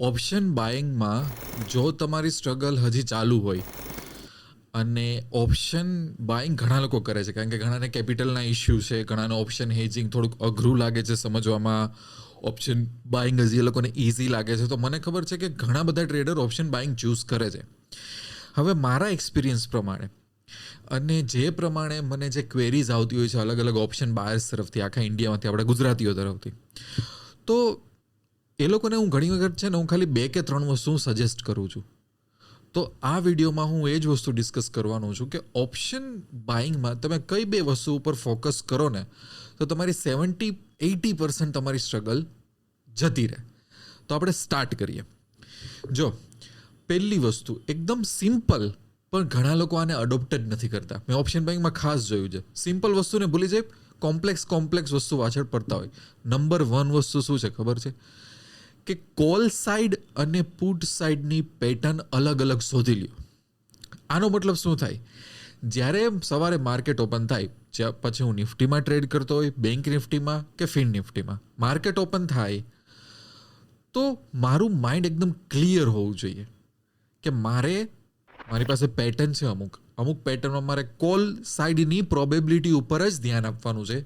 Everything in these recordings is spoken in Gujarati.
ઓપ્શન બાઇંગમાં જો તમારી સ્ટ્રગલ હજી ચાલુ હોય, અને ઓપ્શન બાઇંગ ઘણા લોકો કરે છે, કારણ કે ઘણાને કેપિટલના ઇસ્યુ છે, ઘણાને ઓપ્શન હેજિંગ થોડુંક અઘરું લાગે છે સમજવામાં. ઓપ્શન બાઇંગ હજી એ લોકોને ઇઝી લાગે છે. તો મને ખબર છે કે ઘણા બધા ટ્રેડર ઓપ્શન બાઇંગ ચૂઝ કરે છે. હવે મારા એક્સપિરિયન્સ પ્રમાણે, અને જે પ્રમાણે મને જે ક્વેરીઝ આવતી હોય છે અલગ અલગ ઓપ્શન બાયર્સ તરફથી, આખા ઇન્ડિયામાંથી આપણા ગુજરાતીઓ તરફથી, તો એ લોકોને હું ઘણી વખત છે ને હું ખાલી બે કે ત્રણ વસ્તુ સજેસ્ટ કરું છું. તો આ વિડીયોમાં હું એ જ વસ્તુ ડિસ્કસ કરવાનો છું કે ઓપ્શન બાઇંગમાં તમે કઈ બે વસ્તુ ઉપર ફોકસ કરો ને, તો તમારી સેવન્ટી એટી પર્સન્ટ તમારી સ્ટ્રગલ જતી રહે. તો આપણે સ્ટાર્ટ કરીએ. જો, પહેલી વસ્તુ, એકદમ સિમ્પલ પણ ઘણા લોકો આને અડોપ્ટ જ નથી કરતા. મેં ઓપ્શન બેંકમાં ખાસ જોયું છે. સિમ્પલ વસ્તુને ભૂલી જાય કોમ્પ્લેક્સ કોમ્પ્લેક્સ વસ્તુ પાછળ પડતા હોય. નંબર વન વસ્તુ શું છે ખબર છે? કે કોલ સાઈડ અને પુટ સાઈડની પેટર્ન અલગ અલગ શોધી લ્યો. આનો મતલબ શું થાય? જ્યારે સવારે માર્કેટ ઓપન થાય પછી હું નિફ્ટીમાં ટ્રેડ કરતો હોય, બેંક નિફ્ટીમાં કે ફિન નિફ્ટીમાં. માર્કેટ ઓપન થાય, તો મારું માઇન્ડ એકદમ ક્લિયર હોવું જોઈએ કે મારે, મારી પાસે પેટર્ન છે અમુક. અમુક પેટર્નમાં મારે કોલ સાઈડની પ્રોબેબિલિટી ઉપર જ ધ્યાન આપવાનું છે.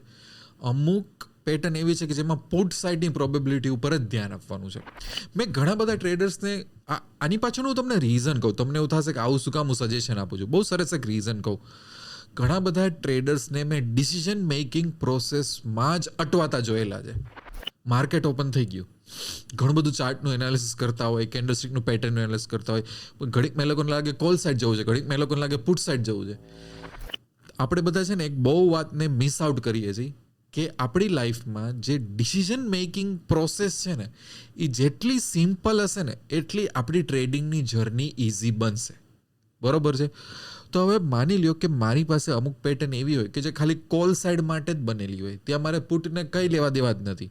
અમુક પેટર્ન એવી છે કે જેમાં પુટ સાઈડની પ્રોબેબિલિટી ઉપર જ ધ્યાન આપવાનું છે. મેં ઘણા બધા ટ્રેડર્સને આની પાછળનું હું તમને રીઝન કહું. તમને એવું થશે કે આવું શું કામ હું સજેશન આપું છું. બહુ સરસ એક રીઝન કહું. ઘણા બધા ટ્રેડર્સને મેં ડિસિઝન મેકિંગ પ્રોસેસમાં જ અટવાતા જોયેલા છે. માર્કેટ ઓપન થઈ ગયું. ઘણું બધું ચાર્ટનું એનાલિસિસ કરતા હોય કેન્ડલસ્ટિકનું પેટર્નનું એનાલિસિસ કરતા હોય. પણ ઘડીક મેં લોકોને લાગે કોલ સાઈડ જવું છે, ઘડીક મેં લોકોને લાગે પુટ સાઈડ જવું છે. આપણે બધા છે ને એક બહુ વાતને મિસ આઉટ કરીએ છીએ. કે આપણી લાઈફમાં જે ડિસિઝન મેકિંગ પ્રોસેસ છે ને, એ જેટલી સિમ્પલ હશે ને, એટલી આપણી ટ્રેડિંગની જર્ની ઇઝી બનશે. બરોબર છે? તો હવે માની લ્યો કે મારી પાસે અમુક પેટર્ન એવી હોય કે જે ખાલી કોલ સાઈડ માટે જ બનેલી હોય. ત્યાં મારે પુટને કંઈ લેવા દેવા જ નથી.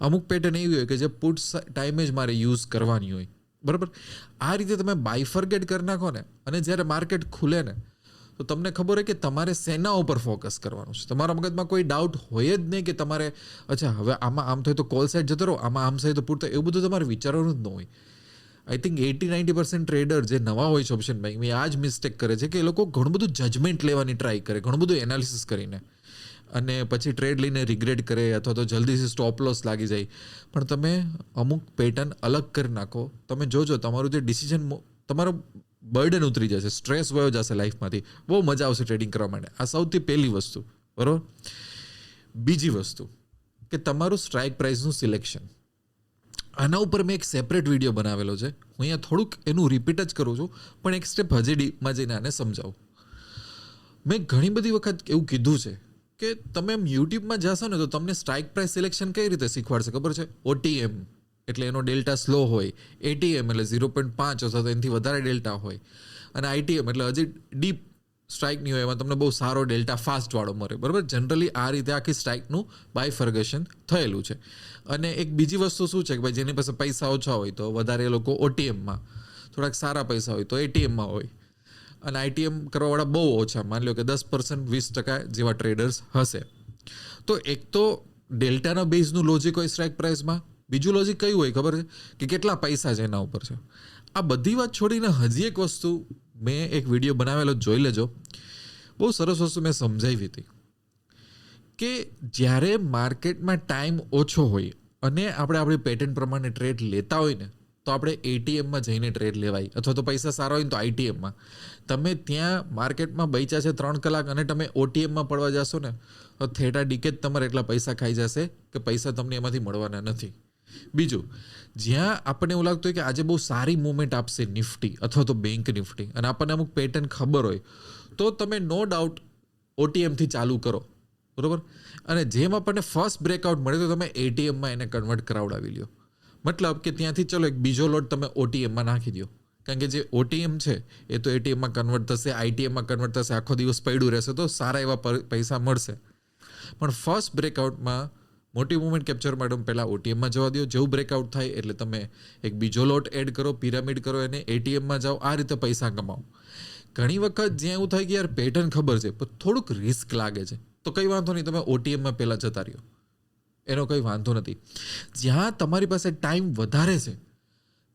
અમુક પેટર્ન એવી હોય કે જે પુટ ટાઈમે જ મારે યુઝ કરવાની હોય. બરાબર? આ રીતે તમે બાયફર્ગેટ કરી નાખો ને, અને જ્યારે માર્કેટ ખુલે ને તો તમને ખબર હોય કે તમારે સેના ઉપર ફોકસ કરવાનું છે. તમારા મગજમાં કોઈ ડાઉટ હોય જ નહીં કે તમારે, અચ્છા, હવે આમાં આમ થાય તો કોલ સાઈડ જતો રહો, આમાં આમ થાય તો પૂરતો, એવું બધું તમારે વિચારવાનું જ ન હોય. I think eighty ninety percent trader જે નવા હોય છે ઓપ્શન બેંકમાં આ જ મિસ્ટેક કરે છે કે એ લોકો ઘણું બધું જજમેન્ટ લેવાની ટ્રાય કરે, ઘણું બધું એનાલિસિસ કરીને. અને પછી ટ્રેડ લઈને રિગ્રેટ કરે અથવા તો જલ્દીથી સ્ટોપ લોસ લાગી જાય. પણ તમે અમુક પેટર્ન અલગ કરી નાખો. તમે જોજો, તમારું જે ડિસિઝન તમારો બર્ડન ઉતરી જશે સ્ટ્રેસ વયો જશે લાઈફમાંથી બહુ મજા આવશે ટ્રેડિંગ કરવા માટે. આ સૌથી પહેલી વસ્તુ, બરાબર? બીજી વસ્તુ, કે તમારું સ્ટ્રાઇક પ્રાઇસનું સિલેક્શન આના ઉપર મેં એક સેપરેટ વીડિયો બનાવેલો છે. હું અહીંયા થોડુંક એનું રિપીટ જ કરું છું, પણ એક સ્ટેપ હજી જઈને આને સમજાવું. મેં ઘણી બધી વખત એવું કીધું છે, કે તમે એમ યુટ્યુબમાં જશો ને તો તમને સ્ટ્રાઇક પ્રાઇસ સિલેક્શન કઈ રીતે શીખવાડશે, ખબર છે? ઓટીએમ એટલે એનો ડેલ્ટા સ્લો હોય એટીએમ એટલે ઝીરો પોઈન્ટ પાંચ અથવા તો એનાથી વધારે ડેલ્ટા હોય. અને આઈટીએમ એટલે હજી ડીપ સ્ટ્રાઇકની હોય એમાં તમને બહુ સારો ડેલ્ટા ફાસ્ટવાળો મળે. બરાબર? જનરલી આ રીતે આખી સ્ટ્રાઇકનું બાયફર્ગેશન થયેલું છે. અને એક બીજી વસ્તુ શું છે કે ભાઈ જેની પાસે પૈસા ઓછા હોય તો વધારે એ લોકો ઓટીએમમાં થોડાક સારા પૈસા હોય તો એટીએમમાં હોય. અને આઈટીએમ કરવાવાળા બહુ ઓછા, માની લો કે દસ પર્સન્ટ વીસ ટકા જેવા ટ્રેડર્સ હશે. તો એક તો ડેલ્ટાના બેઝનું લોજિક હોય સ્ટ્રાઇક પ્રાઇસમાં બીજું લોજિક કયું હોય ખબર છે? કે કેટલા પૈસા છે એના ઉપર છે. આ બધી વાત છોડીને હજી એક વસ્તુ મેં એક વીડિયો બનાવેલો જોઈ લેજો. બહુ સરસ વસ્તુ મેં સમજાવી હતી. કે જ્યારે માર્કેટમાં ટાઈમ ઓછો હોય અને આપણે આપણી પેટર્ન પ્રમાણે ટ્રેડ લેતા હોય ને, તો આપણે એટીએમમાં જઈને ટ્રેડ લેવાય. અથવા તો પૈસા સારા હોય ને તો આઈટીએમમાં તમે ત્યાં માર્કેટમાં બૈચા છે ત્રણ કલાક અને તમે ઓટીએમમાં પડવા જશો ને, તો થેટા ડીકે જ તમારે એટલા પૈસા ખાઈ જશે કે પૈસા તમને એમાંથી મળવાના નથી. બીજું, જ્યાં આપણને એવું લાગતું હોય કે આજે બહુ સારી મુવમેન્ટ આપશે નિફ્ટી અથવા તો બેંક નિફ્ટી અને આપણને અમુક પેટર્ન ખબર હોય, તો તમે નો ડાઉટ ઓટીએમથી ચાલુ કરો. બરોબર? અને જેમ આપણને ફર્સ્ટ બ્રેકઆઉટ મળે તો તમે એટીએમમાં એને કન્વર્ટ કરાવડાવી લ્યો. મતલબ કે ત્યાંથી ચલો એક બીજો લોટ તમે ઓટીએમમાં નાખી દો કારણ કે જે ઓટીએમ છે, એ તો એટીએમમાં કન્વર્ટ થશે આઈટીએમમાં કન્વર્ટ થશે, આખો દિવસ પડ્યું રહેશે, તો સારા એવા પૈસા મળશે. પણ ફર્સ્ટ બ્રેકઆઉટમાં મોટી મુવમેન્ટ કેપ્ચર માટે પહેલાં ઓટીએમમાં જવા દો જેવું બ્રેકઆઉટ થાય એટલે તમે એક બીજો લોટ એડ કરો પિરામિડ કરો, એને એટીએમમાં જાઓ, આ રીતે પૈસા કમાઓ. ઘણી વખત જ્યાં એવું થાય કે યાર પેટર્ન ખબર છે, પણ થોડુંક રિસ્ક લાગે છે. તો કંઈ વાંધો નહીં, તમે ઓટીએમમાં પહેલાં જતા રહ્યો. એનો કંઈ વાંધો નથી. જ્યાં તમારી પાસે ટાઈમ વધારે છે,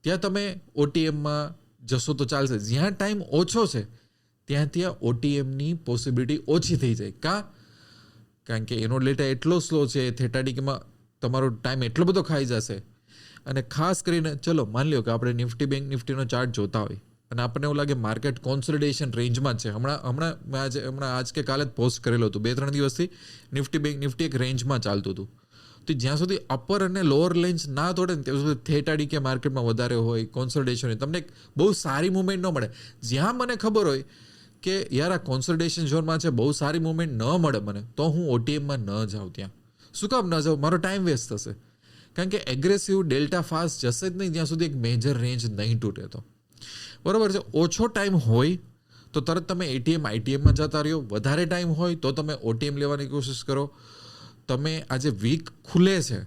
ત્યાં તમે ઓટીએમમાં જશો તો ચાલશે. જ્યાં ટાઈમ ઓછો છે, ત્યાં ત્યાં ઓટીએમની પોસિબિલિટી ઓછી થઈ જાય. કા? કારણ કે એનો ડેટા એટલો સ્લો છે થેટાડિકમાં તમારો ટાઈમ એટલો બધો ખાઈ જશે. અને ખાસ કરીને, ચલો, માની લ્યો કે આપણે નિફ્ટી બેંક, નિફ્ટીનો ચાર્ટ જોતા હોય. અને આપણને એવું લાગે માર્કેટ કોન્સોલિડેશન રેન્જમાં છે. હમણાં હમણાં મેં આજે, હમણાં આજ કે કાલે જ પોસ્ટ કરેલો હતું. બે, ત્રણ દિવસથી નિફ્ટી બેંક, નિફ્ટી એક રેન્જમાં ચાલતું હતું. તો જ્યાં સુધી અપર અને લોઅર લેન્જ ના તોડે ને ત્યાં સુધી થેટાડી કે માર્કેટમાં વધારે હોય કોન્સોલિડેશન હોય, તમને બહુ સારી મુવમેન્ટ ન મળે. જ્યાં મને ખબર હોય કે યાર આ કોન્સલ્ટેશન ઝોનમાં છે, બહુ સારી મુવમેન્ટ ન મળે મને, તો હું ઓટીએમમાં ન જાઉં ત્યાં. શું કામ ન જાઉં? મારો ટાઈમ વેસ્ટ થશે. કારણ કે એગ્રેસિવ ડેલ્ટા ફાસ્ટ જશે જ નહીં જ્યાં સુધી એક મેજર રેન્જ નહીં તૂટે તો. બરાબર છે? ઓછો ટાઈમ હોય, તો તરત તમે એટીએમ આઈટીએમમાં જતા રહ્યો. વધારે ટાઈમ હોય, તો તમે ઓટીએમ લેવાની કોશિશ કરો. તમે આજે વીક ખુલે છે,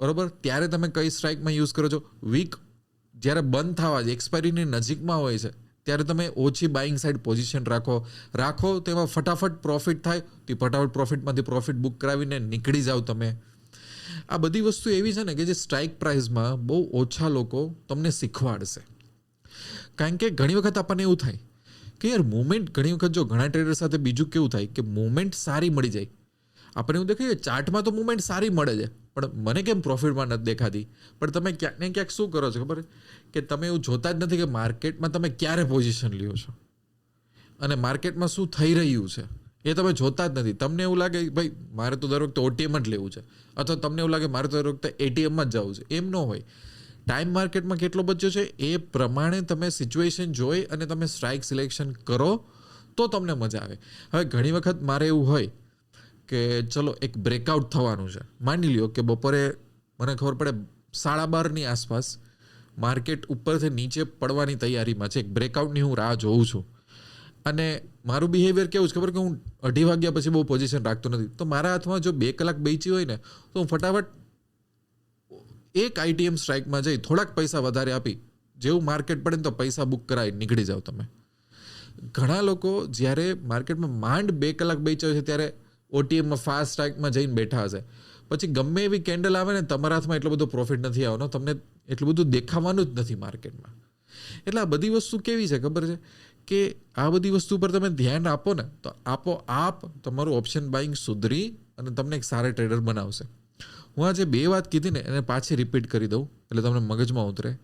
બરાબર? ત્યારે તમે કઈ સ્ટ્રાઇકમાં યુઝ કરો છો? વીક જ્યારે બંધ થવા એક્સપાયરીની નજીકમાં હોય છે ત્યારે તમે ઓછી બાઇંગ સાઇડ પોઝિશન રાખો. રાખો તેમાં ફટાફટ પ્રોફિટ થાય, તો ફટાફટ પ્રોફિટમાંથી પ્રોફિટ બુક કરાવીને નીકળી જાઓ તમે. આ બધી વસ્તુ એવી છે ને કે જે સ્ટ્રાઇક પ્રાઇઝમાં બહુ ઓછા લોકો તમને શીખવાડશે. કારણ કે ઘણી વખત આપણને એવું થાય કે યાર મુવમેન્ટ ઘણી વખત જો ઘણા ટ્રેડર સાથે બીજું કેવું થાય કે મુવમેન્ટ સારી મળી જાય. આપણે એવું દેખાય ચાર્ટમાં તો મુવમેન્ટ સારી મળે છે, પણ મને કેમ પ્રોફિટમાં નથી દેખાતી? પણ તમે ક્યાંક ને ક્યાંક શું કરો છો ખબર કે તમે એવું જોતા જ નથી કે માર્કેટમાં તમે ક્યારે પોઝિશન લ્યો છો? અને માર્કેટમાં શું થઈ રહ્યું છે? એ તમે જોતા જ નથી. તમને એવું લાગે, ભાઈ, મારે તો દર વખતે ઓટીએમ જ લેવું છે. અથવા તમને એવું લાગે, મારે તો દર વખતે એટીએમમાં જ જવું છે. એમ ન હોય. ટાઈમ માર્કેટમાં કેટલો બચ્યો છે? એ પ્રમાણે તમે સિચ્યુએશન જોઈ અને તમે સ્ટ્રાઇક સિલેક્શન કરો, તો તમને મજા આવે. હવે ઘણી વખત મારે એવું હોય કે ચલો એક બ્રેકઆઉટ થવાનું છે. માની લ્યો કે બપોરે મને ખબર પડે સાડા બારની આસપાસ માર્કેટ ઉપરથી નીચે પડવાની તૈયારીમાં છે. એક બ્રેકઆઉટની હું રાહ જોઉં છું. અને મારું બિહેવિયર કેવું છે? ખબર કે હું અઢી વાગ્યા પછી બહુ પોઝિશન રાખતો નથી. તો મારા હાથમાં જો બે કલાક બેચી હોય ને, તો હું ફટાફટ એક આઈટીએમ સ્ટ્રાઇકમાં જઈ થોડાક પૈસા વધારે આપી. જેવું માર્કેટ પડે ને તો પૈસા બુક કરાવી નીકળી જાઓ તમે. ઘણા લોકો જ્યારે માર્કેટમાં માંડ બે કલાક બેચ્યો છે, ત્યારે ઓટીએમમાં ફાસ્ટ ટ્રેકમાં જઈને બેઠા હશે. પછી ગમે એવી કેન્ડલ આવે ને, તમારા હાથમાં એટલો બધો પ્રોફિટ નથી આવવાનો. તમને એટલું બધું દેખાવાનું જ નથી માર્કેટમાં એટલે આ બધી વસ્તુ કેવી છે ખબર છે? કે આ બધી વસ્તુ પર તમે ધ્યાન આપો ને, તો આપો આપ તમારું ઓપ્શન બાઇંગ સુધરી અને તમને એક સારા ટ્રેડર બનાવશે. હું આજે બે વાત કીધી ને, એને પાછી રિપીટ કરી દઉં, એટલે તમને મગજમાં ઉતરે.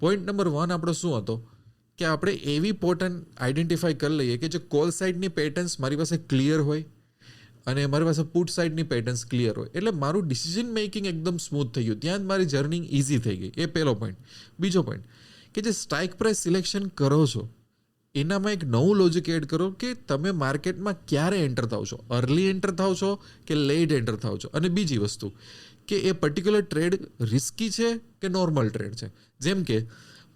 પોઈન્ટ નંબર વન આપણો શું હતો? કે આપણે એવી પોર્ટન આઈડેન્ટિફાઈ કરી લઈએ કે જે કોલ સાઇડની પેટર્ન્સ મારી પાસે ક્લિયર હોય અને મારી પાસે પુટ સાઇડની પેટર્ન્સ ક્લિયર હોય. એટલે મારું ડિસિઝન મેકિંગ એકદમ સ્મૂથ થઈ ગયું. ત્યાં જ મારી જર્નિંગ ઇઝી થઈ ગઈ. એ પહેલો પોઈન્ટ બીજો પોઈન્ટ કે જે સ્ટ્રાઇક પ્રાઇસ સિલેક્શન કરો છો, એનામાં એક નવું લોજિક એડ કરો કે તમે માર્કેટમાં ક્યારે એન્ટર થાવ છો? અર્લી એન્ટર થાવ છો કે લેટ એન્ટર થાવ છો? અને બીજી વસ્તુ, કે એ પર્ટિક્યુલર ટ્રેડ રિસ્કી છે કે નોર્મલ ટ્રેડ છે? જેમ કે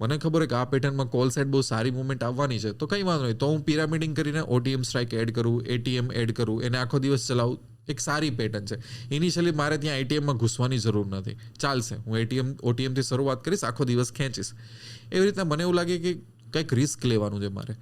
મને ખબર હોય કે આ પેટર્નમાં કોલ સાઇડ બહુ સારી મુવમેન્ટ આવવાની છે. તો કંઈ વાંધો નહીં. તો હું પિરામિડિંગ કરીને ઓટીએમ સ્ટ્રાઇક એડ કરું એટીએમ એડ કરું, એને આખો દિવસ ચલાવું. એક સારી પેટર્ન છે. ઇનિશિયલી મારે ત્યાં એટીએમમાં ઘૂસવાની જરૂર નથી. ચાલશે. હું એટીએમ ઓટીએમથી શરૂઆત કરીશ, આખો દિવસ ખેંચીશ. એવી રીતના મને એવું લાગે કે કંઈક રિસ્ક લેવાનું છે મારે.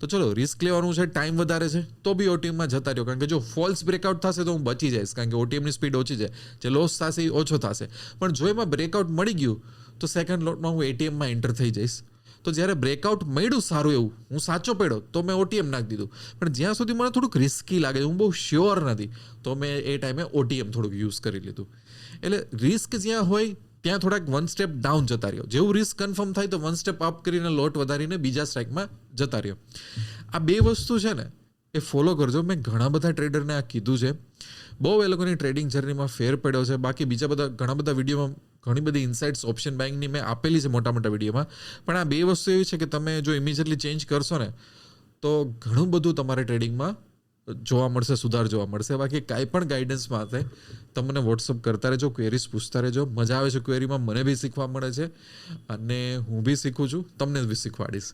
તો ચલો રિસ્ક લેવાનું છે ટાઈમ વધારે છે, તો બી ઓટીએમમાં જતા રહ્યો. કારણ કે જો ફોલ્સ બ્રેકઆઉટ થશે તો હું બચી જઈશ. કારણ કે ઓટીએમની સ્પીડ ઓછી છે. જે લોસ થશે એ ઓછો થશે. પણ જો એમાં બ્રેકઆઉટ મળી ગયું તો સેકન્ડ લોટમાં હું એટીએમમાં એન્ટર થઈ જઈશ. તો જ્યારે બ્રેકઆઉટ મળ્યું સારું એવું, હું સાચો પડ્યો, તો મેં ઓટીએમ નાખી દીધું. પણ જ્યાં સુધી મને થોડુંક રિસ્કી લાગે હું બહુ શ્યોર નથી, તો મેં એ ટાઈમે ઓટીએમ થોડુંક યુઝ કરી લીધું. એટલે રિસ્ક જ્યાં હોય, ત્યાં થોડાક વન સ્ટેપ ડાઉન જતા રહ્યો. જેવું રિસ્ક કન્ફર્મ થાય તો વન સ્ટેપ અપ કરીને લોટ વધારીને બીજા સ્ટ્રાઇકમાં જતા રહ્યો. આ બે વસ્તુ છે ને, એ ફોલો કરજો. મેં ઘણા બધા ટ્રેડરને આ કીધું છે. બહુ એ લોકોની ટ્રેડિંગ જર્નીમાં ફેર પડ્યો છે. બાકી બીજા બધા ઘણા બધા વિડીયોમાં ઘણી બધી ઇન્સાઇટ્સ ઓપ્શન બેંકની મેં આપેલી છે મોટા મોટા વિડીયોમાં પણ આ બે વસ્તુ એવી છે કે તમે જો ઇમિજિયટલી ચેન્જ કરશો ને, તો ઘણું બધું તમારે ટ્રેડિંગમાં જોવા મળશે, સુધાર જોવા મળશે. બાકી કાંઈ પણ ગાઈડન્સ માટે તમને વોટ્સઅપ કરતા રહેજો ક્વેરીઝ પૂછતા રહેજો. મજા આવે છે ક્વેરીમાં મને બી શીખવા મળે છે અને હું બી શીખું છું, તમને બી શીખવાડીશ.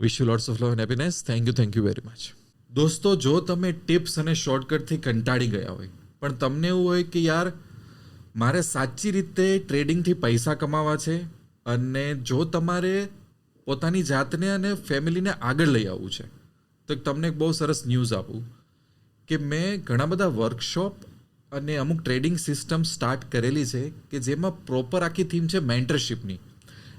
Wish you lots of love and happiness thank you thank you very much દોસ્તો, જો તમે ટિપ્સ અને શોર્ટકટથી કંટાળી ગયા હોય, પણ તમને એવું હોય કે યાર મારે સાચી રીતે ટ્રેડિંગથી પૈસા કમાવા છે અને જો તમારે પોતાની જાતને અને ફેમિલીને આગળ લઈ આવવું છે, તો તમને એક બહુ સરસ ન્યૂઝ આપું કે મેં ઘણા બધા વર્કશોપ અને અમુક ટ્રેડિંગ સિસ્ટમ સ્ટાર્ટ કરેલી છે કે જેમાં પ્રોપર આખી થીમ છે મેન્ટરશિપની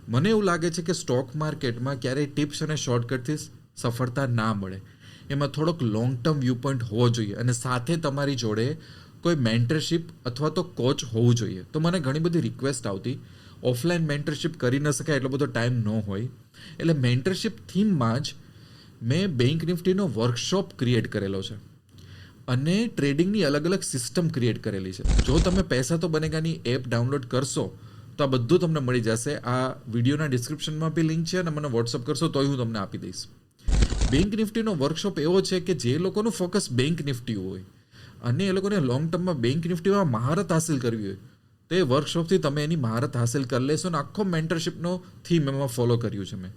મને એવું લાગે છે કે સ્ટોક માર્કેટમાં ક્યારેય ટિપ્સ અને શોર્ટકટથી સફળતા ના મળે. એમાં થોડોક લોંગ ટર્મ વ્યૂ પોઈન્ટ હોવો જોઈએ અને સાથે તમારી જોડે કોઈ મેન્ટરશિપ અથવા તો કોચ હોવું જોઈએ. તો મને ઘણી બધી રિક્વેસ્ટ આવતી. ઓફલાઈન મેન્ટરશિપ કરી ન શકાય, એટલો બધો ટાઈમ ન હોય. એટલે મેન્ટરશિપ થીમમાં જ મેં બેંક નિફ્ટીનો વર્કશોપ ક્રિએટ કરેલો છે. અને ટ્રેડિંગની અલગ અલગ સિસ્ટમ ક્રિએટ કરેલી છે. જો તમે પૈસા તો બનેગાની એપ ડાઉનલોડ કરશો, તો આ બધું તમને મળી જશે. આ વિડીયોના ડિસ્ક્રિપ્શનમાં બી લિંક છે અને મને વોટ્સઅપ કરશો, તોય હું તમને આપી દઈશ. બેંક નિફ્ટીનો વર્કશોપ એવો છે કે જે લોકોનું ફોકસ બેંક નિફ્ટી હોય. અને એ લોકોને લોંગ ટર્મમાં બેંક નિફ્ટીમાં મહારત હાસિલ કરવી હોય. તો એ વર્કશોપથી તમે એની મહારત હાસિલ કરી લેશો અને આખો મેન્ટરશીપનો થીમ એમાં ફોલો કર્યું છે મેં.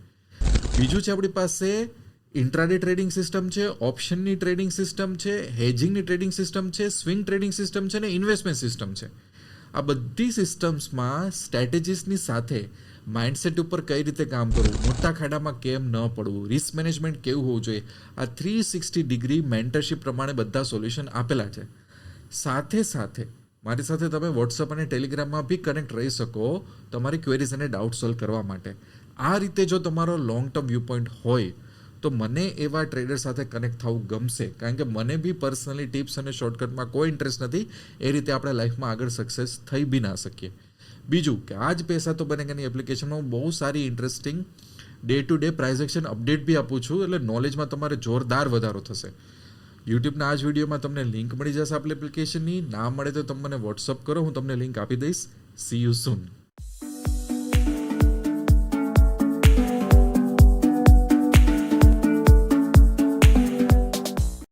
બીજું છે આપણી પાસે ઇન્ટ્રાડે ટ્રેડિંગ સિસ્ટમ છે ઓપ્શનની ટ્રેડિંગ સિસ્ટમ છે હેજિંગની ટ્રેડિંગ સિસ્ટમ છે સ્વિંગ ટ્રેડિંગ સિસ્ટમ છે અને ઇન્વેસ્ટમેન્ટ સિસ્ટમ છે. આ બધી સિસ્ટમ્સમાં સ્ટ્રેટેજીસની સાથે માઇન્ડસેટ ઉપર કઈ રીતે કામ કરવું? મોટા ખાડામાં કેમ ન પડવું? રિસ્ક મેનેજમેન્ટ કેવું હોવું જોઈએ? આ થ્રી સિક્સટી ડિગ્રી મેન્ટરશીપ પ્રમાણે બધા સોલ્યુશન આપેલા છે. સાથે સાથે, મારી સાથે તમે વોટ્સઅપ અને ટેલિગ્રામમાં બી કનેક્ટ રહી શકો તમારી ક્વેરીઝ અને ડાઉટ સોલ્વ કરવા માટે. આ રીતે જો તમારો લોંગ ટર્મ વ્યૂ પોઈન્ટ હોય, તો મને એવા ટ્રેડર સાથે કનેક્ટ થવું ગમશે. કારણ કે મને બી પર્સનલી ટિપ્સ અને શોર્ટકટમાં કોઈ ઇન્ટરેસ્ટ નથી. એ રીતે આપણે લાઈફમાં આગળ સક્સેસ થઈ બી ના શકીએ. બીજું કે આ જ પૈસા તો બનેગાની એપ્લિકેશનમાં હું બહુ સારી interesting day to day price action update બી આપું છું, એટલે નોલેજમાં તમારે જોરદાર વધારો થશે. યુટ્યુબના આ જ વિડીયોમાં તમને લિંક મળી જશે આપણી એપ્લિકેશનની ના મળે તો તમે મને વોટ્સઅપ કરો, હું તમને લિંક આપી દઈશ. C you soon